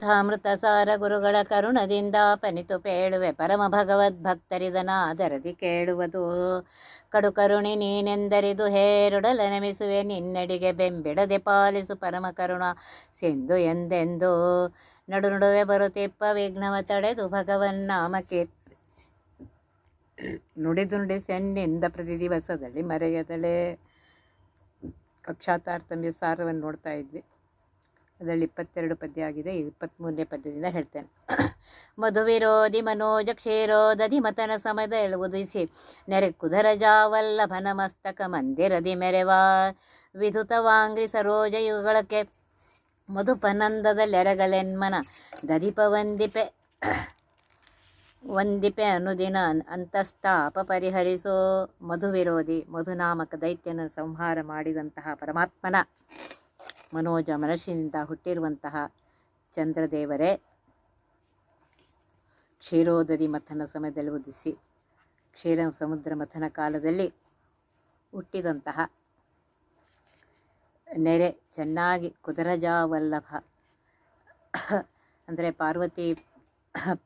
ಕಥಾಮೃತ ಸಾರ ಗುರುಗಳ ಕರುಣದಿಂದ ಪನಿತು ಪೇಳುವೆ ಪರಮ ಭಗವದ್ಭಕ್ತರಿದನಾದರದಿ ಕೇಳುವುದು. ಕಡು ಕರುಣಿ ನೀನೆಂದರಿದು ಹೇರುಡಲ ನೆಮಿಸುವೆ, ನಿನ್ನಡಿಗೆ ಬೆಂಬಿಡದೆ ಪಾಲಿಸು ಪರಮ ಕರುಣ ಸಿಂಧು ಎಂದೆಂದು. ನಡು ನಡುವೆ ಬರುತ್ತಿಪ್ಪ ವಿಘ್ನವ ತಡೆದು ಭಗವನ್ ನಾಮ ಕೀರ್ತಿ ನುಡಿದು ಸೆನ್ನಿಂದ ಪ್ರತಿ ದಿವಸದಲ್ಲಿ ಮರೆಯದಲೇ. ಕಕ್ಷಾತಾರತಮ್ಯ ಸಾರವನ್ನು ನೋಡ್ತಾ ಇದ್ವಿ. ಅದರಲ್ಲಿ ಇಪ್ಪತ್ತೆರಡು ಪದ್ಯ ಆಗಿದೆ ಇಪ್ಪತ್ತ್ಮೂರನೇ ಪದ್ಯದಿಂದ ಹೇಳ್ತೇನೆ. ಮಧುವಿರೋಧಿ ಮನೋಜ ಕ್ಷೇರೋದಧಿ ಮತನ ಸಮಯದ ಎಳುವುದಿಸಿ ನೆರೆ ಕುಧರಜಾವಲ್ಲಭನ ಮಸ್ತಕ ಮಂದಿರದಿ ಮೆರೆವಾ ವಿಧುತವಾಂಗ್ರಿ ಸರೋಜ ಯುಗಳಕ್ಕೆ ಮಧುಪನಂದದಲ್ಲೆರಗಲೆನ್ಮನ ದಧಿಪ ವಂದಿಪೆ ವಂದಿಪೆ ಅನುದಿನ ಅಂತಸ್ತಾಪ ಪರಿಹರಿಸೋ ಮಧು ವಿರೋಧಿ ಮಧುನಾಮಕ ದೈತ್ಯನ ಸಂಹಾರ ಮಾಡಿದಂತಹ ಪರಮಾತ್ಮನ ಮನೋಜ ಮನಸ್ಸಿನಿಂದ ಹುಟ್ಟಿರುವಂತಹ ಚಂದ್ರದೇವರೇ, ಕ್ಷೀರೋದರಿ ಮಥನ ಸಮಯದಲ್ಲಿ ಉದಿಸಿ, ಕ್ಷೀರ ಸಮುದ್ರ ಮಥನ ಕಾಲದಲ್ಲಿ ಹುಟ್ಟಿದಂತಹ ನೆರೆ ಚೆನ್ನಾಗಿ ಕುದರಜಾವಲ್ಲಭ, ಅಂದರೆ ಪಾರ್ವತಿ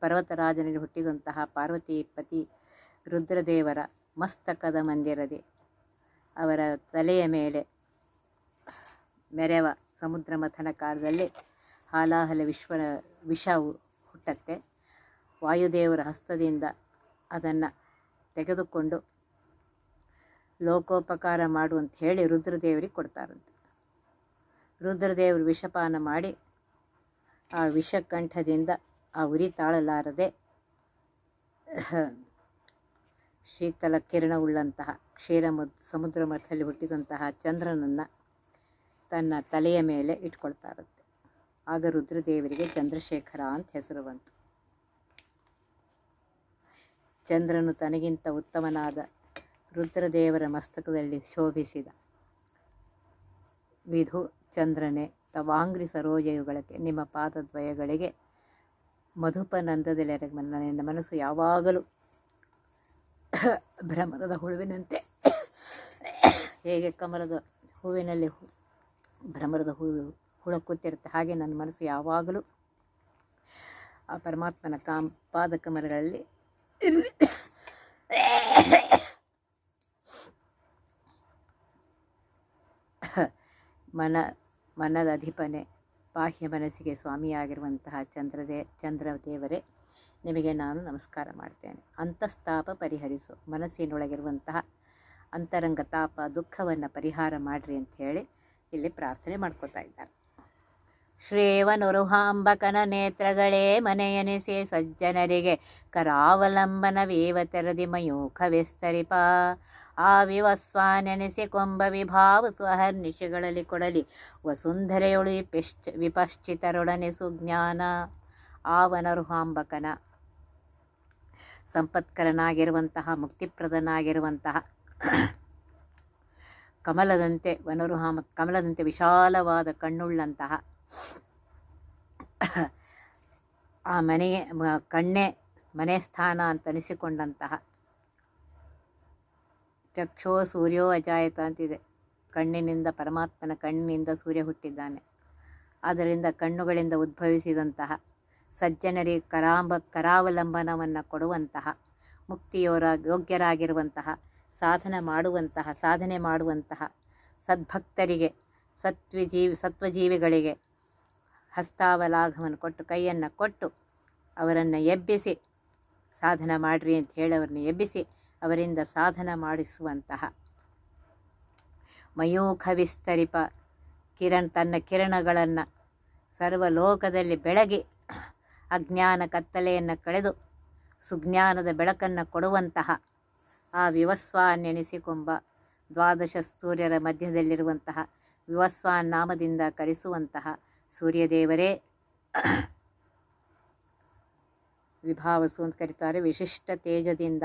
ಪರ್ವತರಾಜನಲ್ಲಿ ಹುಟ್ಟಿದಂತಹ ಪಾರ್ವತಿ ಪತಿ ರುದ್ರದೇವರ ಮಸ್ತಕದ ಮಂದಿರದೆ, ಅವರ ತಲೆಯ ಮೇಲೆ ಮೆರೆವ ಸಮುದ್ರ ಮಥನ ಕಾಲದಲ್ಲಿ ಹಾಲಾಹಲ ವಿಶ್ವರ ವಿಷವು ಹುಟ್ಟತ್ತೆ. ವಾಯುದೇವರ ಹಸ್ತದಿಂದ ಅದನ್ನು ತೆಗೆದುಕೊಂಡು ಲೋಕೋಪಕಾರ ಮಾಡು ಅಂತ ಹೇಳಿ ರುದ್ರದೇವರಿಗೆ ಕೊಡ್ತಾರಂತೆ. ರುದ್ರದೇವರು ವಿಷಪಾನ ಮಾಡಿ ಆ ವಿಷಕಂಠದಿಂದ ಆ ಉರಿ ತಾಳಲಾರದೆ ಶೀತಲ ಕಿರಣವುಳ್ಳಂತಹ ಕ್ಷೀರ ಸಮುದ್ರ ಮಠದಲ್ಲಿ ಹುಟ್ಟಿದಂತಹ ಚಂದ್ರನನ್ನು ತನ್ನ ತಲೆಯ ಮೇಲೆ ಇಟ್ಕೊಳ್ತಾ ಇರುತ್ತೆ. ಆಗ ರುದ್ರದೇವರಿಗೆ ಚಂದ್ರಶೇಖರ ಅಂತ ಹೆಸರು ಬಂತು. ಚಂದ್ರನು ತನಗಿಂತ ಉತ್ತಮನಾದ ರುದ್ರದೇವರ ಮಸ್ತಕದಲ್ಲಿ ಶೋಭಿಸಿದ. ವಿಧು ಚಂದ್ರನೇ, ತವಾಂಗ್ರಿ ಸರೋಜಯುಗಳಕ್ಕೆ ನಿಮ್ಮ ಪಾದದ್ವಯಗಳಿಗೆ ಮಧುಪನಂದದಲ್ಲಿ ನನ್ನ ಮನಸ್ಸು ಯಾವಾಗಲೂ ಭ್ರಮರದ ಹುಳುವಿನಂತೆ. ಹೇಗೆ ಕಮಲದ ಹೂವಿನಲ್ಲಿ ಭ್ರಮರದ ಹೂ ಹುಳ ಕೂತಿರುತ್ತೆ. ಹಾಗೆ ನನ್ನ ಮನಸ್ಸು ಯಾವಾಗಲೂ ಆ ಪರಮಾತ್ಮನ ಕಾಮ್ ಪಾದ ಕಮಲಗಳಲ್ಲಿ ಮನ, ಮನದ ಅಧಿಪನೆ, ಬಾಹ್ಯ ಮನಸ್ಸಿಗೆ ಸ್ವಾಮಿಯಾಗಿರುವಂತಹ ಚಂದ್ರದೇ, ಚಂದ್ರದೇವರೇ, ನಿಮಗೆ ನಾನು ನಮಸ್ಕಾರ ಮಾಡ್ತೇನೆ. ಅಂತಸ್ತಾಪ ಪರಿಹರಿಸು. ಮನಸ್ಸಿನೊಳಗಿರುವಂತಹ ಅಂತರಂಗ ತಾಪ ದುಃಖವನ್ನು ಪರಿಹಾರ ಮಾಡಿರಿ ಅಂತ ಹೇಳಿ ಇಲ್ಲಿ ಪ್ರಾರ್ಥನೆ ಮಾಡ್ಕೋತಾ ಇದ್ದಾರೆ. ಶ್ರೇವನುರುಹಾಂಬಕನ ನೇತ್ರಗಳೇ ಮನೆಯನಿಸಿ ಸಜ್ಜನರಿಗೆ ಕರಾವಲಂಬನವೀವ ತೆರದಿ ಮಯೂಖ ವಿಸ್ತರಿಪ ಆ ವಿವಸ್ವಾನೆನಿಸಿ ಕೊಂಬ ವಿಭಾವ ಸ್ವಹರ್ನಿಶಿಗಳಲ್ಲಿ ಕೊಡಲಿ. ವಸುಂಧರೆಯೊಳು ಪಿಶ್ಚ ವಿಪಶ್ಚಿತರೊಡನೆ ಸುಜ್ಞಾನ. ಆವನರುಹಾಂಬಕನ ಸಂಪತ್ಕರನಾಗಿರುವಂತಹ, ಮುಕ್ತಿಪ್ರದನಾಗಿರುವಂತಹ ಕಮಲದಂತೆ ವನರುಹಾಮ ಕಮಲದಂತೆ ವಿಶಾಲವಾದ ಕಣ್ಣುಳ್ಳಂತಹ ಆ ಮನೆಗೆ ಕಣ್ಣೆ, ಮನೆ ಸ್ಥಾನ ಅಂತ ಅನಿಸಿಕೊಂಡಂತಹ ಚಕ್ಷೋ ಸೂರ್ಯೋ ಅಜಾಯತ ಅಂತಿದೆ. ಕಣ್ಣಿನಿಂದ ಪರಮಾತ್ಮನ ಕಣ್ಣಿನಿಂದ ಸೂರ್ಯ ಹುಟ್ಟಿದ್ದಾನೆ. ಆದ್ದರಿಂದ ಕಣ್ಣುಗಳಿಂದ ಉದ್ಭವಿಸಿದಂತಹ ಸಜ್ಜನರಿಗೆ ಕರಾಂಬ ಕರಾವಲಂಬನವನ್ನು ಕೊಡುವಂತಹ, ಮುಕ್ತಿಯೋರ ಯೋಗ್ಯರಾಗಿರುವಂತಹ ಸಾಧನ ಮಾಡುವಂತಹ, ಸಾಧನೆ ಮಾಡುವಂತಹ ಸದ್ಭಕ್ತರಿಗೆ, ಸತ್ವಜೀವಿ, ಸತ್ವಜೀವಿಗಳಿಗೆ ಹಸ್ತಾವಲಾಘವನ್ನು ಕೊಟ್ಟು, ಕೈಯನ್ನು ಕೊಟ್ಟು ಅವರನ್ನು ಎಬ್ಬಿಸಿ, ಸಾಧನ ಮಾಡಿರಿ ಅಂತ ಹೇಳಿ ಅವರನ್ನು ಎಬ್ಬಿಸಿ ಅವರಿಂದ ಸಾಧನ ಮಾಡಿಸುವಂತಹ ಮಯೂಖ ವಿಸ್ತರಿಪ ಕಿರಣ್ ತನ್ನ ಕಿರಣಗಳನ್ನು ಸರ್ವಲೋಕದಲ್ಲಿ ಬೆಳಗಿ ಅಜ್ಞಾನ ಕತ್ತಲೆಯನ್ನು ಕಳೆದು ಸುಜ್ಞಾನದ ಬೆಳಕನ್ನು ಕೊಡುವಂತಹ ಆ ವಿವಸ್ವ ನೆನೆಸಿಕೊಂಬ ದ್ವಾದಶ ಸೂರ್ಯರ ಮಧ್ಯದಲ್ಲಿರುವಂತಹ ವಿವಸ್ವ ನಾಮದಿಂದ ಕರೆಸುವಂತಹ ಸೂರ್ಯದೇವರೇ ವಿಭಾವಸು ಅಂತ ಕರೀತಾರೆ ವಿಶಿಷ್ಟ ತೇಜದಿಂದ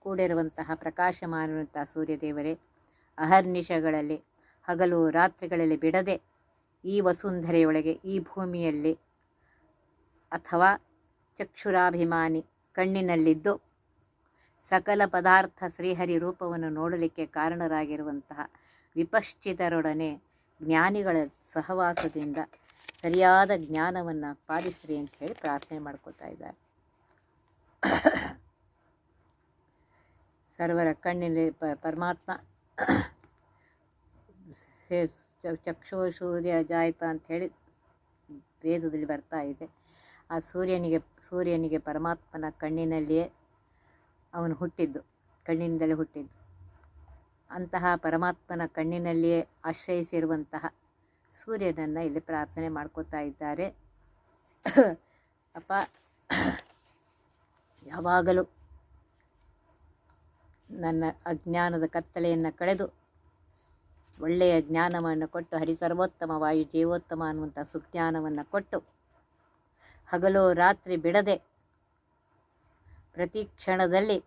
ಕೂಡಿರುವಂತಹ ಪ್ರಕಾಶಮಾನಿರುವಂತಹ ಸೂರ್ಯದೇವರೇ, ಅಹರ್ನಿಶಗಳಲ್ಲಿ, ಹಗಲು ರಾತ್ರಿಗಳಲ್ಲಿ ಬಿಡದೆ ಈ ವಸುಂಧರೆಯೊಳಗೆ, ಈ ಭೂಮಿಯಲ್ಲಿ ಅಥವಾ ಚಕ್ಷುರಾಭಿಮಾನಿ ಕಣ್ಣಿನಲ್ಲಿದ್ದು ಸಕಲ ಪದಾರ್ಥ ಶ್ರೀಹರಿ ರೂಪವನ್ನು ನೋಡಲಿಕ್ಕೆ ಕಾರಣರಾಗಿರುವಂತಹ ವಿಪಶ್ಚಿತರೊಡನೆ ಜ್ಞಾನಿಗಳ ಸಹವಾಸದಿಂದ ಸರಿಯಾದ ಜ್ಞಾನವನ್ನು ಪಾಲಿಸ್ರಿ ಅಂತ ಹೇಳಿ ಪ್ರಾರ್ಥನೆ ಮಾಡ್ಕೋತಾ ಇದ್ದಾರೆ. ಸರ್ವರ ಕಣ್ಣಿನಲ್ಲಿ ಪ ಪರಮಾತ್ಮ ಚಕ್ಷು ಸೂರ್ಯ ಜಾಯಿತ ಹೇಳಿ ವೇದದಲ್ಲಿ ಬರ್ತಾ ಇದೆ. ಆ ಸೂರ್ಯನಿಗೆ ಸೂರ್ಯನಿಗೆ ಪರಮಾತ್ಮನ ಕಣ್ಣಿನಲ್ಲಿಯೇ ಅವನು ಹುಟ್ಟಿದ್ದು, ಕಣ್ಣಿನಿಂದಲೇ ಹುಟ್ಟಿದ್ದು. ಅಂತಹ ಪರಮಾತ್ಮನ ಕಣ್ಣಿನಲ್ಲಿಯೇ ಆಶ್ರಯಿಸಿರುವಂತಹ ಸೂರ್ಯನನ್ನು ಇಲ್ಲಿ ಪ್ರಾರ್ಥನೆ ಮಾಡ್ಕೋತಾ ಇದ್ದಾರೆ. ಅಪ್ಪ, ಯಾವಾಗಲೂ ನನ್ನ ಅಜ್ಞಾನದ ಕತ್ತಲೆಯನ್ನು ಕಳೆದು ಒಳ್ಳೆಯ ಜ್ಞಾನವನ್ನು ಕೊಟ್ಟು ಹರಿಸರ್ವೋತ್ತಮ ವಾಯು ಜೀವೋತ್ತಮ ಅನ್ನುವಂಥ ಸುಜ್ಞಾನವನ್ನು ಕೊಟ್ಟು, ಹಗಲು ರಾತ್ರಿ ಬಿಡದೆ ಪ್ರತಿ ಕ್ಷಣದಲ್ಲಿ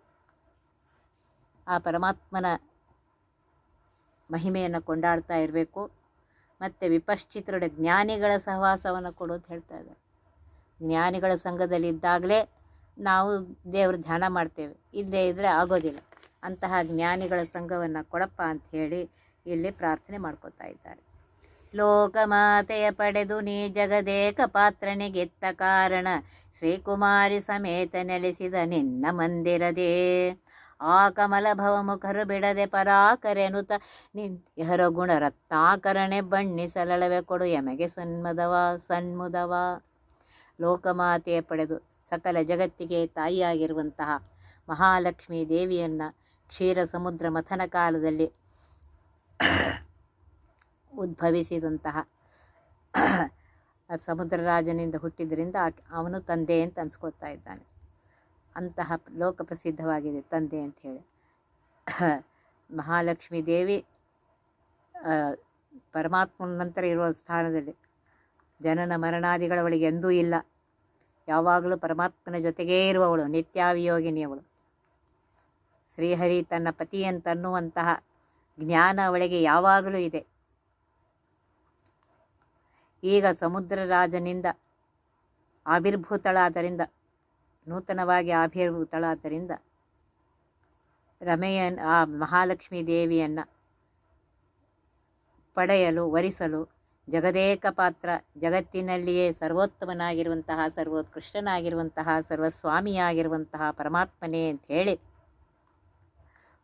ಆ ಪರಮಾತ್ಮನ ಮಹಿಮೆಯನ್ನು ಕೊಂಡಾಡ್ತಾ ಇರಬೇಕು. ಮತ್ತು ವಿಪಶ್ಚಿತರುಡೆ ಜ್ಞಾನಿಗಳ ಸಹವಾಸವನ್ನು ಕೊಡು ಅಂತ ಹೇಳ್ತಾ ಇದ್ದಾರೆ. ಜ್ಞಾನಿಗಳ ಸಂಘದಲ್ಲಿ ಇದ್ದಾಗಲೇ ನಾವು ದೇವರು ಧ್ಯಾನ ಮಾಡ್ತೇವೆ. ಇಲ್ಲದೇ ಇದ್ದರೆ ಆಗೋದಿಲ್ಲ. ಅಂತಹ ಜ್ಞಾನಿಗಳ ಸಂಘವನ್ನು ಕೊಡಪ್ಪ ಅಂತ ಹೇಳಿ ಇಲ್ಲಿ ಪ್ರಾರ್ಥನೆ ಮಾಡ್ಕೋತಾ ಇದ್ದಾರೆ. ಲೋಕಮಾತೆಯ ಪಡೆದು ನೀ ಜಗದೇಕ ಪಾತ್ರನಿಗೆತ್ತ ಕಾರಣ ಶ್ರೀಕುಮಾರಿ ಸಮೇತ ನೆಲೆಸಿದ ನಿನ್ನ ಮಂದಿರದೇ. ಆ ಕಮಲ ಭವಮುಖರು ಬಿಡದೆ ಪರಾಕರೆನುತ ನಿಂತಿಹರ ಗುಣ ರತ್ನಾಕರಣೆ ಬಣ್ಣಿಸಲಳವೆ ಕೊಡು ಎಮಗೆ ಸನ್ಮದವ, ಸನ್ಮುದವ. ಲೋಕಮಾತೆಯ ಪಡೆದು ಸಕಲ ಜಗತ್ತಿಗೆ ತಾಯಿಯಾಗಿರುವಂತಹ ಮಹಾಲಕ್ಷ್ಮೀ ದೇವಿಯನ್ನು ಕ್ಷೀರ ಸಮುದ್ರ ಮಥನ ಕಾಲದಲ್ಲಿ ಉದ್ಭವಿಸಿದಂತಹ ಸಮುದ್ರರಾಜನಿಂದ ಹುಟ್ಟಿದ್ರಿಂದ ಆಕೆ- ಅವನು ತಂದೆ ಅಂತ ಅನ್ಸ್ಕೊಳ್ತಾ ಇದ್ದಾನೆ. ಅಂತಹ ಲೋಕ ಪ್ರಸಿದ್ಧವಾಗಿದೆ ತಂದೆ ಅಂತ ಹೇಳಿ. ಮಹಾಲಕ್ಷ್ಮಿ ದೇವಿ ಪರಮಾತ್ಮನ ನಂತರ ಇರುವ ಸ್ಥಾನದಲ್ಲಿ ಜನನ ಮರಣಾದಿಗಳ ಒಳಗೆ ಎಂದೂ ಇಲ್ಲ. ಯಾವಾಗಲೂ ಪರಮಾತ್ಮನ ಜೊತೆಗೇ ಇರುವವಳು ನಿತ್ಯಾವಿಯೋಗಿನಿಯವಳು ಶ್ರೀಹರಿ ತನ್ನ ಪತಿಯಂತನ್ನುವಂತಹ ಜ್ಞಾನ ಅವಳಿಗೆ ಯಾವಾಗಲೂ ಇದೆ. ಈಗ ಸಮುದ್ರ ರಾಜನಿಂದ ಆವಿರ್ಭೂತಳಾದ್ದರಿಂದ ನೂತನವಾಗಿ ಆವಿರ್ಭೂತಳಾದ್ದರಿಂದ ರಮೆಯನ್, ಆ ಮಹಾಲಕ್ಷ್ಮೀ ದೇವಿಯನ್ನು ಪಡೆಯಲು, ವರಿಸಲು ಜಗದೇಕ ಪಾತ್ರ, ಜಗತ್ತಿನಲ್ಲಿಯೇ ಸರ್ವೋತ್ತಮನಾಗಿರುವಂತಹ, ಸರ್ವೋತ್ಕೃಷ್ಟನಾಗಿರುವಂತಹ, ಸರ್ವಸ್ವಾಮಿಯಾಗಿರುವಂತಹ ಪರಮಾತ್ಮನೇ ಅಂತ ಹೇಳಿ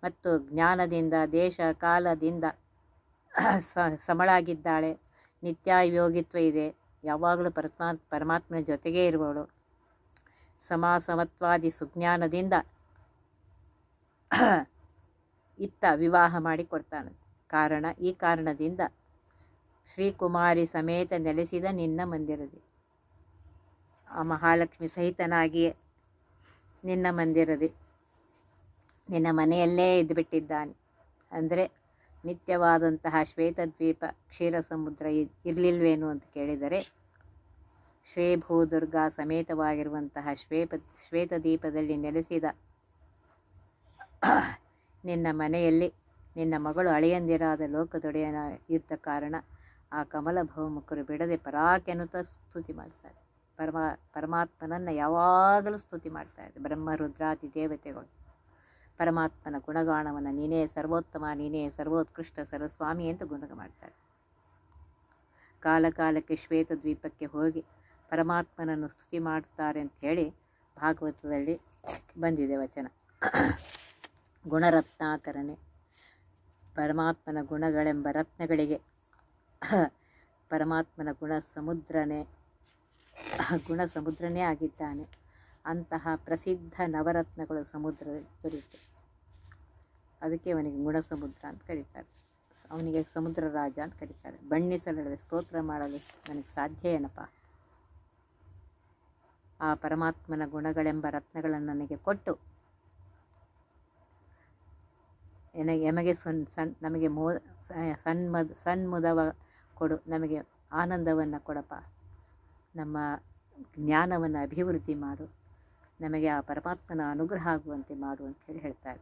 ಮತ್ತು ಜ್ಞಾನದಿಂದ, ದೇಶ, ಕಾಲದಿಂದ ಸ ಸಮಳಾಗಿದ್ದಾಳೆ ನಿತ್ಯಾಯೋಗಿತ್ವ ಇದೆ. ಯಾವಾಗಲೂ ಪರತ್ಮಾ ಪರಮಾತ್ಮನ ಜೊತೆಗೇ ಇರುವವಳು. ಸಮಾಸಮತ್ವಾದಿ ಸುಜ್ಞಾನದಿಂದ ಇತ್ತ ವಿವಾಹ ಮಾಡಿಕೊಡ್ತಾನೆ. ಕಾರಣ, ಈ ಕಾರಣದಿಂದ ಶ್ರೀಕುಮಾರಿ ಸಮೇತ ನೆಲೆಸಿದ ನಿನ್ನ ಮಂದಿರದಿ. ಆ ಮಹಾಲಕ್ಷ್ಮಿ ಸಹಿತನಾಗಿಯೇ ನಿನ್ನ ಮಂದಿರದಿ. ನಿನ್ನ ಮನೆಯಲ್ಲೇ ಇದ್ದುಬಿಟ್ಟಿದ್ದಾನೆ ಅಂದರೆ ನಿತ್ಯವಾದಂತಹ ಶ್ವೇತದ್ವೀಪ ಕ್ಷೀರ ಸಮುದ್ರ ಇರಲಿಲ್ವೇನು ಅಂತ ಕೇಳಿದರೆ, ಶ್ರೀ ಭೂದುರ್ಗಾ ಸಮೇತವಾಗಿರುವಂತಹ ಶ್ವೇಪ ಶ್ವೇತದೀಪದಲ್ಲಿ ನೆಲೆಸಿದ ನಿನ್ನ ಮನೆಯಲ್ಲಿ ನಿನ್ನ ಮಗಳು ಅಳೆಯಂದಿರಾದ ಲೋಕದೊಡೆಯನ ಇದ್ದ ಕಾರಣ ಆ ಕಮಲ ಬಹುಮುಖರು ಬಿಡದೆ ಪರಾಕೆನುತ ಸ್ತುತಿ ಮಾಡ್ತಾರೆ. ಪರಮ, ಪರಮಾತ್ಮನನ್ನು ಯಾವಾಗಲೂ ಸ್ತುತಿ ಮಾಡ್ತಾರೆ ಬ್ರಹ್ಮ, ರುದ್ರಾದಿ, ದೇವತೆಗಳು. ಪರಮಾತ್ಮನ ಗುಣಗಾಣವನ್ನು ನೀನೇ ಸರ್ವೋತ್ತಮ, ನೀನೇ ಸರ್ವೋತ್ಕೃಷ್ಟ, ಸರ್ವಸ್ವಾಮಿ ಅಂತ ಗುಣಗ ಮಾಡ್ತಾರೆ. ಕಾಲಕಾಲಕ್ಕೆ ಶ್ವೇತ ದ್ವೀಪಕ್ಕೆ ಹೋಗಿ ಪರಮಾತ್ಮನನ್ನು ಸ್ತುತಿ ಮಾಡುತ್ತಾರೆ ಅಂತ ಹೇಳಿ ಭಾಗವತದಲ್ಲಿ ಬಂದಿದೆ ವಚನ. ಗುಣರತ್ನಾಕರಣೆ ಪರಮಾತ್ಮನ ಗುಣಗಳೆಂಬ ರತ್ನಗಳಿಗೆ, ಪರಮಾತ್ಮನ ಗುಣ ಸಮುದ್ರನೇ ಗುಣ ಸಮುದ್ರನೇ ಆಗಿದ್ದಾನೆ. ಅಂತಹ ಪ್ರಸಿದ್ಧ ನವರತ್ನಗಳು ಸಮುದ್ರದಲ್ಲಿ ದೊರೆಯುತ್ತೆ ಅದಕ್ಕೆ ಅವನಿಗೆ ಗುಣ ಸಮುದ್ರ ಅಂತ ಕರೀತಾರೆ. ಅವನಿಗೆ ಸಮುದ್ರ ರಾಜ ಅಂತ ಕರೀತಾರೆ. ಬಣ್ಣಿಸಲು ಸ್ತೋತ್ರ ಮಾಡಲು ನನಗೆ ಸಾಧ್ಯ ಏನಪ್ಪ? ಆ ಪರಮಾತ್ಮನ ಗುಣಗಳೆಂಬ ರತ್ನಗಳನ್ನು ನನಗೆ ಕೊಟ್ಟು ನನಗೆ ಎಮಗೆ ಸನ್ ಸಣ್ ನಮಗೆ ಮೋ ಸನ್ಮದ್ ಸನ್ಮುದವ ಕೊಡು, ನಮಗೆ ಆನಂದವನ್ನು ಕೊಡಪ್ಪ. ನಮ್ಮ ಜ್ಞಾನವನ್ನು ಅಭಿವೃದ್ಧಿ ಮಾಡು. ನಮಗೆ ಆ ಪರಮಾತ್ಮನ ಅನುಗ್ರಹ ಆಗುವಂತೆ ಮಾಡು ಅಂತ ಹೇಳಿ ಹೇಳ್ತಾರೆ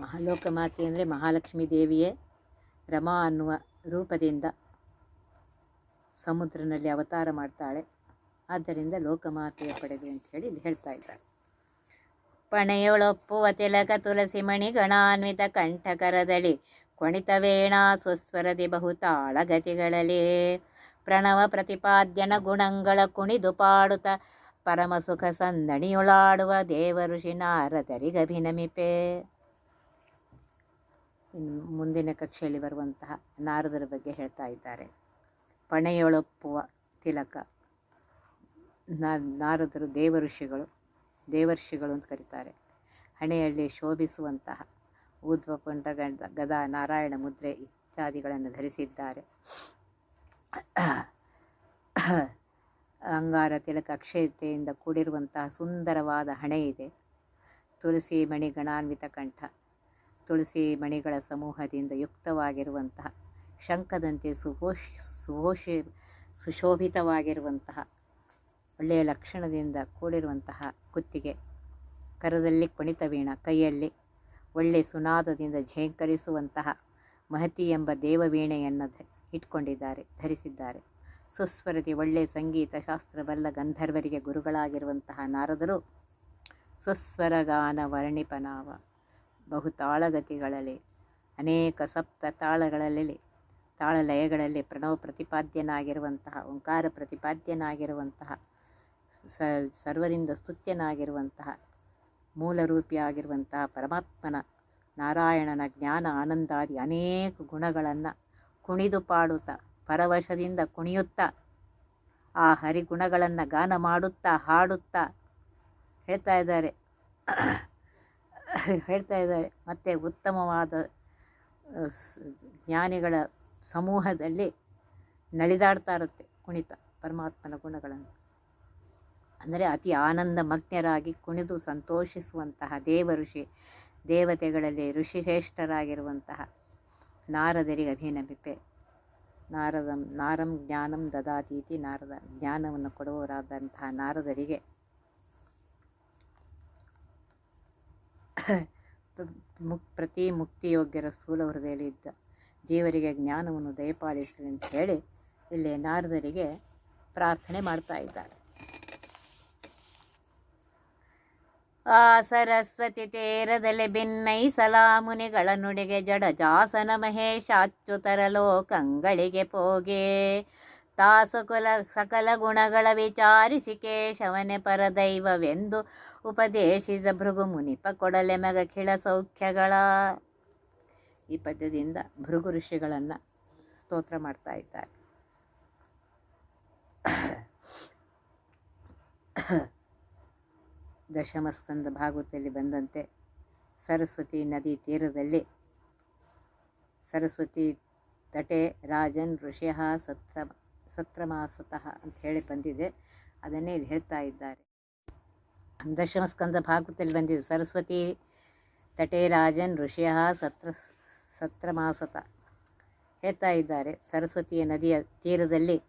ಮಹಾಲೋಕ ಮಾತೆ ಅಂದರೆ ಮಹಾಲಕ್ಷ್ಮೀ ದೇವಿಯೇ ರಮಾ ಅನ್ನುವ ರೂಪದಿಂದ ಸಮುದ್ರನಲ್ಲಿ ಅವತಾರ ಮಾಡ್ತಾಳೆ. ಆದ್ದರಿಂದ ಲೋಕಮಾತೆಯ ಪಡೆದು ಅಂತ ಹೇಳಿ ಇಲ್ಲಿ ಹೇಳ್ತಾ ಇದ್ದಾರೆ. ಪಣೆಯೊಳೊಪ್ಪುವ ತಿಲಕ ತುಳಸಿ ಮಣಿ ಗಣಾನ್ವಿತ ಕಂಠಕರದಲ್ಲಿ ಕೊಣಿತವೇಣ ಸ್ವಸ್ವರದಿ ಬಹುತಾಳಗತಿಗಳಲ್ಲಿ ಪ್ರಣವ ಪ್ರತಿಪಾದ್ಯನ ಗುಣಗಳ ಕುಣಿದು ಪಾಡುತ್ತ ಪರಮ ಸುಖ ಸಂದಣಿಯೊಳಾಡುವ ದೇವ ಋಷಿ ನಾರದರಿಗಭಿನಮಿಪೆ ಇನ್ನು ಮುಂದಿನ ಕಕ್ಷೆಯಲ್ಲಿ ಬರುವಂತಹ ನಾರದರ ಬಗ್ಗೆ ಹೇಳ್ತಾ ಇದ್ದಾರೆ. ಪಣೆಯೊಳಪ್ಪುವ ತಿಲಕ. ನಾರದರು ದೇವ ಋಷಿಗಳು ದೇವರ್ಷಿಗಳು ಅಂತ ಕರೀತಾರೆ. ಹಣೆಯಲ್ಲಿ ಶೋಭಿಸುವಂತಹ ಊದ್ವ ಗಂಡ, ಗದಾ ನಾರಾಯಣ ಮುದ್ರೆ ಇತ್ಯಾದಿಗಳನ್ನು ಧರಿಸಿದ್ದಾರೆ. ಅಂಗಾರ ತಿಲಕ ಅಕ್ಷಯತೆಯಿಂದ ಕೂಡಿರುವಂತಹ ಸುಂದರವಾದ ಹಣೆ ಇದೆ. ತುಳಸಿ ಮಣಿ ಗಣಾನ್ವಿತ ಕಂಠ, ತುಳಸಿ ಮಣಿಗಳ ಸಮೂಹದಿಂದ ಯುಕ್ತವಾಗಿರುವಂತಹ, ಶಂಖದಂತೆ ಸುಘೋಷ, ಸುಘೋಷಿ, ಸುಶೋಭಿತವಾಗಿರುವಂತಹ, ಒಳ್ಳೆಯ ಲಕ್ಷಣದಿಂದ ಕೂಡಿರುವಂತಹ ಕುತ್ತಿಗೆ, ಕರದಲ್ಲಿ ಕುಣಿತ ವೀಣ, ಕೈಯಲ್ಲಿ ಒಳ್ಳೆಯ ಸುನಾದದಿಂದ ಝೇಂಕರಿಸುವಂತಹ ಮಹತಿ ಎಂಬ ದೇವವೀಣೆಯನ್ನು ಇಟ್ಕೊಂಡಿದ್ದಾರೆ, ಧರಿಸಿದ್ದಾರೆ. ಸುಸ್ವರತಿ ಒಳ್ಳೆಯ ಸಂಗೀತ, ಶಾಸ್ತ್ರ, ಬಲ್ಲ, ಗಂಧರ್ವರಿಗೆ ಗುರುಗಳಾಗಿರುವಂತಹ ನಾರದರು ಸುಸ್ವರಗಾನ ವರ್ಣಿಪನಾವ. ಬಹುತಾಳಗತಿಗಳಲ್ಲಿ ಅನೇಕ ಸಪ್ತ ತಾಳಗಳಲ್ಲಿ, ತಾಳಲಯಗಳಲ್ಲಿ ಪ್ರಣವ ಪ್ರತಿಪಾದ್ಯನಾಗಿರುವಂತಹ, ಓಂಕಾರ ಪ್ರತಿಪಾದ್ಯನಾಗಿರುವಂತಹ, ಸ, ಸರ್ವರಿಂದ ಸ್ತುತ್ಯನಾಗಿರುವಂತಹ, ಮೂಲರೂಪಿಯಾಗಿರುವಂತಹ ಪರಮಾತ್ಮನ ನಾರಾಯಣನ ಜ್ಞಾನ ಆನಂದಾದಿ ಅನೇಕ ಗುಣಗಳನ್ನು ಕುಣಿದು ಪಾಡುತ್ತಾ ಪರವಶದಿಂದ ಕುಣಿಯುತ್ತಾ, ಆ ಹರಿಗುಣಗಳನ್ನು ಗಾನ ಮಾಡುತ್ತಾ, ಹಾಡುತ್ತಾ ಹೇಳ್ತಾ ಇದ್ದಾರೆ. ಹೇಳ್ತಾ ಇದ್ದಾರೆ. ಮತ್ತು ಉತ್ತಮವಾದ ಜ್ಞಾನಿಗಳ ಸಮೂಹದಲ್ಲಿ ನಳಿದಾಡ್ತಾ ಇರುತ್ತೆ ಕುಣಿತ, ಪರಮಾತ್ಮನ ಗುಣಗಳನ್ನು. ಅಂದರೆ ಅತಿ ಆನಂದ ಮಗ್ನರಾಗಿ ಕುಣಿದು ಸಂತೋಷಿಸುವಂತಹ ದೇವ ಋಷಿ ದೇವತೆಗಳಲ್ಲಿ ಋಷಿಶ್ರೇಷ್ಠರಾಗಿರುವಂತಹ ನಾರದರಿಗೆ ಅಭಿನಮಿಪೆ ನಾರದಂ, ನಾರಂ ಜ್ಞಾನಂ ದದಾತೀತಿ, ನಾರದ ಜ್ಞಾನವನ್ನು ಕೊಡುವವರಾದಂತಹ ನಾರದರಿಗೆ. ಮುಕ್ ಪ್ರತಿ ಮುಕ್ತಿಯೋಗ್ಯರ ಸ್ಥೂಲ ಹೃದಯದಲ್ಲಿ ಇದ್ದ ಜೀವರಿಗೆ ಜ್ಞಾನವನ್ನು ದಯಪಾಲಿಸಲಿ ಅಂತ ಹೇಳಿ ಇಲ್ಲಿ ನಾರದರಿಗೆ ಪ್ರಾರ್ಥನೆ ಮಾಡ್ತಾ ಇದ್ದಾರೆ. ಆ ಸರಸ್ವತಿ ತೇರದಲ್ಲಿ ಭಿನ್ನೈ ಸಲಾಮುನಿಗಳ ನುಡಿಗೆ ಜಡ ಜಾಸನ ಮಹೇಶ ಲೋಕಂಗಳಿಗೆ ಪೋಗೆ. ತಾಸು ಕುಲ ಸಕಲ ಗುಣಗಳ ವಿಚಾರಿಸಿ ಕೇಶವನೆ ಪರದೈವವೆಂದು ಉಪದೇಶಿಸ ಭೃಗು ಮುನಿಪ ಕೊಡಲೆ ಮಗ ಖಿಳ ಸೌಖ್ಯಗಳ. ಈ ಪದ್ಯದಿಂದ ಭೃಗು ಋಷಿಗಳನ್ನು ಸ್ತೋತ್ರ ಮಾಡ್ತಾ ಇದ್ದಾರೆ. ದಶಮಸ್ಕಂದ ಭಾಗವತದಲ್ಲಿ ಬಂದಂತೆ ಸರಸ್ವತಿ ನದಿ ತೀರದಲ್ಲಿ ಸರಸ್ವತಿ ತಟೆ ರಾಜನ್ ಋಷಿಹ ಸತ್ರ ಸತ್ರಮಾಸತಃ ಅಂತ ಹೇಳಿ ಬಂದಿದೆ. ಅದನ್ನೇ ಇಲ್ಲಿ ಹೇಳ್ತಾ ಇದ್ದಾರೆ. ದಶಮಸ್ಕಂದ ಭಾಗವತದಲ್ಲಿ ಬಂದಿದೆ. ಸರಸ್ವತಿ ತಟೆ ರಾಜನ್ ಋಷಿಯ ಸತ್ರ ಸತ್ರಮಾಸತ ಹೇಳ್ತಾ ಇದ್ದಾರೆ. ಸರಸ್ವತಿಯ ನದಿಯ ತೀರದಲ್ಲಿ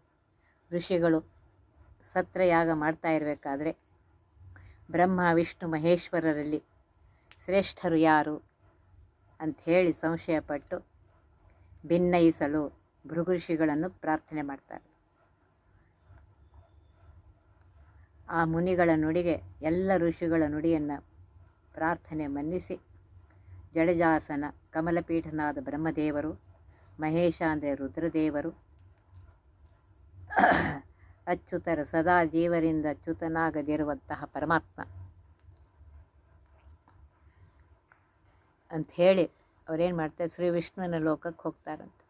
ಋಷಿಗಳು ಸತ್ರಯಾಗ ಮಾಡ್ತಾ ಇರಬೇಕಾದ್ರೆ ಬ್ರಹ್ಮ ವಿಷ್ಣು ಮಹೇಶ್ವರರಲ್ಲಿ ಶ್ರೇಷ್ಠರು ಯಾರು? ಅಂಥೇಳಿ ಸಂಶಯಪಟ್ಟು ಭಿನ್ನಯಿಸಲು ಭೃಗುಋಷಿಗಳನ್ನು ಪ್ರಾರ್ಥನೆ ಮಾಡ್ತಾರೆ. ಆ ಮುನಿಗಳ ನುಡಿಗೆ ಎಲ್ಲ ಋಷಿಗಳ ನುಡಿಯನ್ನು ಪ್ರಾರ್ಥನೆ ಮನ್ನಿಸಿ ಜಡಜಾಸನ ಕಮಲಪೀಠನಾದ ಬ್ರಹ್ಮದೇವರು, ಮಹೇಶ ಅಂದರೆ ರುದ್ರದೇವರು ಅಚ್ಯುತರ ಸದಾ ಜೀವರಿಂದ ಅಚ್ಯುತನಾಗದಿರುವಂತಹ ಪರಮಾತ್ಮ. ಅಂತ ಹೇಳಿ ಅವರೇನು ಮಾಡ್ತಾರೆ, ಶ್ರೀ ವಿಷ್ಣುವಿನ ಲೋಕಕ್ಕೆ ಹೋಗ್ತಾರಂತೆ.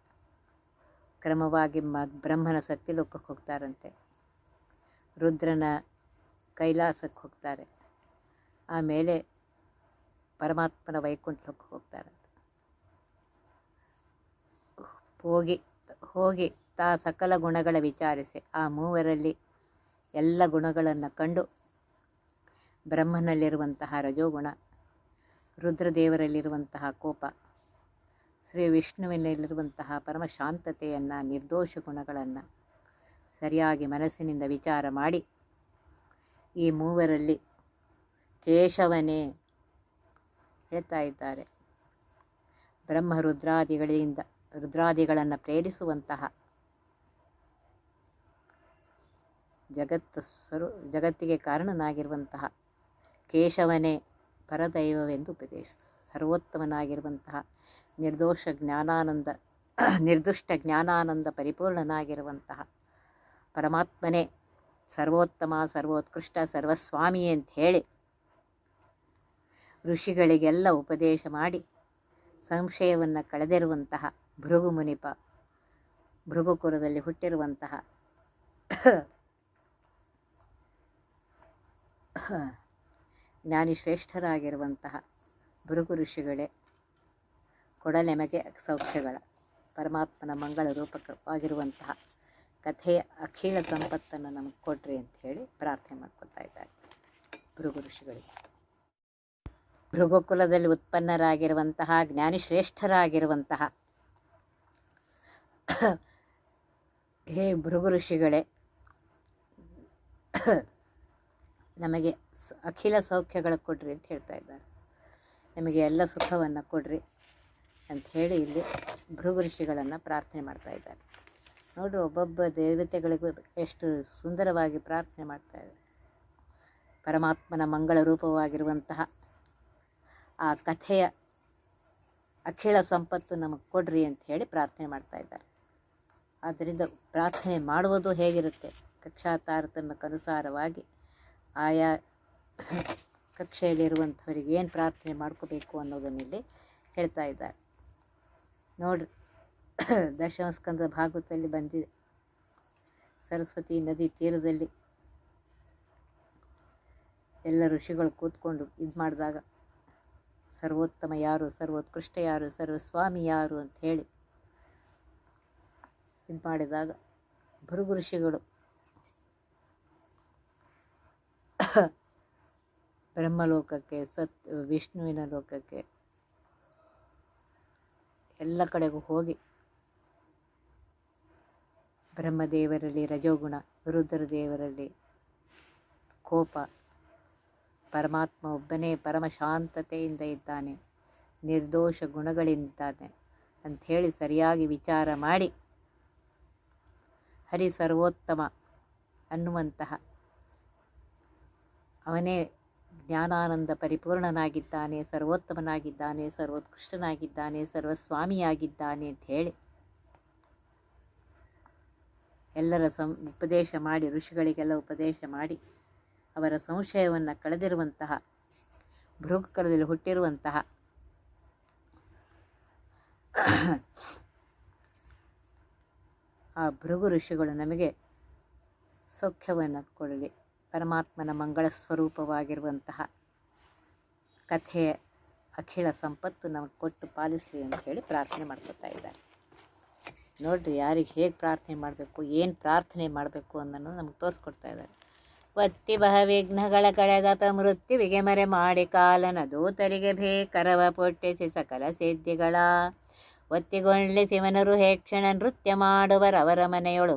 ಕ್ರಮವಾಗಿ ಮ ಬ್ರಹ್ಮನ ಸತ್ಯಲೋಕಕ್ಕೆ ಹೋಗ್ತಾರಂತೆ. ರುದ್ರನ ಕೈಲಾಸಕ್ಕೆ ಹೋಗ್ತಾರೆ. ಆಮೇಲೆ ಪರಮಾತ್ಮನ ವೈಕುಂಠಕ್ಕೆ ಹೋಗ್ತಾರಂತೆ. ಹೋಗಿ ಹೋಗಿ ತಾ ಸಕಲ ಗುಣಗಳ ವಿಚಾರಿಸಿ ಆ ಮೂವರಲ್ಲಿ ಎಲ್ಲ ಗುಣಗಳನ್ನು ಕಂಡು ಬ್ರಹ್ಮನಲ್ಲಿರುವಂತಹ ರಜೋಗುಣ, ರುದ್ರದೇವರಲ್ಲಿರುವಂತಹ ಕೋಪ, ಶ್ರೀ ವಿಷ್ಣುವಿನಲ್ಲಿರುವಂತಹ ಪರಮಶಾಂತತೆಯನ್ನು, ನಿರ್ದೋಷ ಗುಣಗಳನ್ನು ಸರಿಯಾಗಿ ಮನಸ್ಸಿನಿಂದ ವಿಚಾರ ಮಾಡಿ ಈ ಮೂವರಲ್ಲಿ ಕೇಶವನೇ ಹೇಳ್ತಾ ಇದ್ದಾರೆ. ಬ್ರಹ್ಮ ರುದ್ರಾದಿಗಳಿಂದ ರುದ್ರಾದಿಗಳನ್ನು ಪ್ರೇರಿಸುವಂತಹ ಜಗತ್ತು ಸ್ವರೂ, ಜಗತ್ತಿಗೆ ಕಾರಣನಾಗಿರುವಂತಹ ಕೇಶವನೇ ಪರದೈವವೆಂದು ಉಪದೇಶ, ಸರ್ವೋತ್ತಮನಾಗಿರುವಂತಹ ನಿರ್ದೋಷ ಜ್ಞಾನಾನಂದ, ನಿರ್ದುಷ್ಟ ಜ್ಞಾನಾನಂದ ಪರಿಪೂರ್ಣನಾಗಿರುವಂತಹ ಪರಮಾತ್ಮನೇ ಸರ್ವೋತ್ತಮ, ಸರ್ವೋತ್ಕೃಷ್ಟ, ಸರ್ವಸ್ವಾಮಿ ಅಂತ ಹೇಳಿ ಋಷಿಗಳಿಗೆಲ್ಲ ಉಪದೇಶ ಮಾಡಿ ಸಂಶಯವನ್ನು ಕಳೆದಿರುವಂತಹ ಭೃಗು ಮುನಿಪ ಭೃಗುಕುಲದಲ್ಲಿ ಹುಟ್ಟಿರುವಂತಹ ಜ್ಞಾನಿ ಶ್ರೇಷ್ಠರಾಗಿರುವಂತಹ ಭೃಗು ಋಷಿಗಳೇ, ಕೊಡಲೆಮಗೆ ಸೌಖ್ಯಗಳ, ಪರಮಾತ್ಮನ ಮಂಗಳ ರೂಪಕವಾಗಿರುವಂತಹ ಕಥೆಯ ಅಖಿಲ ಸಂಪತ್ತನ್ನು ನಮಗೆ ಕೊಡ್ರಿ ಅಂತ ಹೇಳಿ ಪ್ರಾರ್ಥನೆ ಮಾಡ್ಕೊತಾ ಇದ್ದಾರೆ ಭೃಗು ಋಷಿಗಳಿಗೆ. ಭೃಗುಕುಲದಲ್ಲಿ ಉತ್ಪನ್ನರಾಗಿರುವಂತಹ, ಜ್ಞಾನಿ ಶ್ರೇಷ್ಠರಾಗಿರುವಂತಹ ಹೇ ಭೃಗು ಋಷಿಗಳೇ ನಮಗೆ ಅಖಿಲ ಸೌಖ್ಯಗಳು ಕೊಡ್ರಿ ಅಂತ ಹೇಳ್ತಾ ಇದ್ದಾರೆ. ನಮಗೆ ಎಲ್ಲ ಸುಖವನ್ನು ಕೊಡ್ರಿ ಅಂತ ಹೇಳಿ ಇಲ್ಲಿ ಭೃಗು ಋಷಿಗಳನ್ನು ಪ್ರಾರ್ಥನೆ ಮಾಡ್ತಾ ಇದ್ದಾರೆ. ನೋಡ್ರಿ ಒಬ್ಬೊಬ್ಬ ದೇವತೆಗಳಿಗೂ ಎಷ್ಟು ಸುಂದರವಾಗಿ ಪ್ರಾರ್ಥನೆ ಮಾಡ್ತಾ ಇದ್ದಾರೆ. ಪರಮಾತ್ಮನ ಮಂಗಳ ರೂಪವಾಗಿರುವಂತಹ ಆ ಕಥೆಯ ಅಖಿಳ ಸಂಪತ್ತು ನಮಗೆ ಕೊಡ್ರಿ ಅಂತ ಹೇಳಿ ಪ್ರಾರ್ಥನೆ ಮಾಡ್ತಾ ಇದ್ದಾರೆ. ಆದ್ದರಿಂದ ಪ್ರಾರ್ಥನೆ ಮಾಡುವುದು ಹೇಗಿರುತ್ತೆ? ಕಕ್ಷಾ ತಾರತಮ್ಯಕ್ಕನುಸಾರವಾಗಿ ಆಯಾ ಕಕ್ಷೆಯಲ್ಲಿರುವಂಥವರಿಗೆ ಏನು ಪ್ರಾರ್ಥನೆ ಮಾಡ್ಕೋಬೇಕು ಅನ್ನೋದನ್ನ ಇಲ್ಲಿ ಹೇಳ್ತಾ ಇದ್ದಾರೆ. ನೋಡ್ರಿ, ದಶಮಸ್ಕಂದ ಭಾಗವತಲ್ಲಿ ಬಂದಿದೆ. ಸರಸ್ವತಿ ನದಿ ತೀರದಲ್ಲಿ ಎಲ್ಲ ಋಷಿಗಳು ಕೂತ್ಕೊಂಡು ಇದು ಮಾಡಿದಾಗ, ಸರ್ವೋತ್ತಮ ಯಾರು, ಸರ್ವೋತ್ಕೃಷ್ಟ ಯಾರು, ಸರ್ವಸ್ವಾಮಿ ಯಾರು ಅಂತ ಹೇಳಿ ಇದು ಮಾಡಿದಾಗ ಭೃಗು ಋಷಿಗಳು ಬ್ರಹ್ಮಲೋಕಕ್ಕೆ, ಸತ್, ವಿಷ್ಣುವಿನ ಲೋಕಕ್ಕೆ, ಎಲ್ಲ ಕಡೆಗೂ ಹೋಗಿ. ಬ್ರಹ್ಮದೇವರಲ್ಲಿ ರಜೋಗುಣ, ರುದ್ರ ದೇವರಲ್ಲಿ ಕೋಪ. ಪರಮಾತ್ಮ ಒಬ್ಬನೇ ಪರಮ ಶಾಂತತೆಯಿಂದ ಇದ್ದಾನೆ, ನಿರ್ದೋಷ ಗುಣಗಳಿದ್ದಾನೆ ಅಂಥೇಳಿ ಸರಿಯಾಗಿ ವಿಚಾರ ಮಾಡಿ. ಹರಿ ಸರ್ವೋತ್ತಮ ಅನ್ನುವಂತಹ ಅವನೇ ಜ್ಞಾನಾನಂದ ಪರಿಪೂರ್ಣನಾಗಿದ್ದಾನೆ, ಸರ್ವೋತ್ತಮನಾಗಿದ್ದಾನೆ, ಸರ್ವೋತ್ಕೃಷ್ಟನಾಗಿದ್ದಾನೆ, ಸರ್ವಸ್ವಾಮಿಯಾಗಿದ್ದಾನೆ ಅಂತ ಹೇಳಿ. ಎಲ್ಲರ ಸಂ, ಉಪದೇಶ ಮಾಡಿ, ಋಷಿಗಳಿಗೆಲ್ಲ ಉಪದೇಶ ಮಾಡಿ ಅವರ ಸಂಶಯವನ್ನು ಕಳೆದಿರುವಂತಹ ಭೃಗುಕಲದಲ್ಲಿ ಹುಟ್ಟಿರುವಂತಹ ಆ ಭೃಗು ಋಷಿಗಳು ನಮಗೆ ಸೌಖ್ಯವನ್ನು ಕೊಡಲಿ. ಪರಮಾತ್ಮನ ಮಂಗಳ ಸ್ವರೂಪವಾಗಿರುವಂತಹ ಕಥೆಯ ಅಖಿಳ ಸಂಪತ್ತು ನಮಗೆ ಕೊಟ್ಟು ಪಾಲಿಸಲಿ ಅಂತ ಹೇಳಿ ಪ್ರಾರ್ಥನೆ ಮಾಡ್ಕೊತಾ ಇದ್ದಾರೆ. ನೋಡಿರಿ ಯಾರಿಗೆ ಹೇಗೆ ಪ್ರಾರ್ಥನೆ ಮಾಡಬೇಕು, ಏನು ಪ್ರಾರ್ಥನೆ ಮಾಡಬೇಕು ಅನ್ನೋದು ನಮಗೆ ತೋರಿಸ್ಕೊಡ್ತಾ ಇದ್ದಾರೆ. ಒತ್ತಿ ಬಹ ವಿಘ್ನಗಳ ಕಳೆದ ಮೃತ್ಯುವಿಗೆ ಮರೆ ಮಾಡಿ ಕಾಲನ ದೂತರಿಗೆ ಪೊಟ್ಟೆ ಪೊಟ್ಟಿಸಿ ಸಕಲ ಸಿದ್ಧಿಗಳ. ಒತ್ತಿಗೊಂಡ್ಲಿ ಶಿವನರು ಹೇಕ್ಷಣ ನೃತ್ಯ ಮಾಡುವರವರ ಮನೆಯೊಳು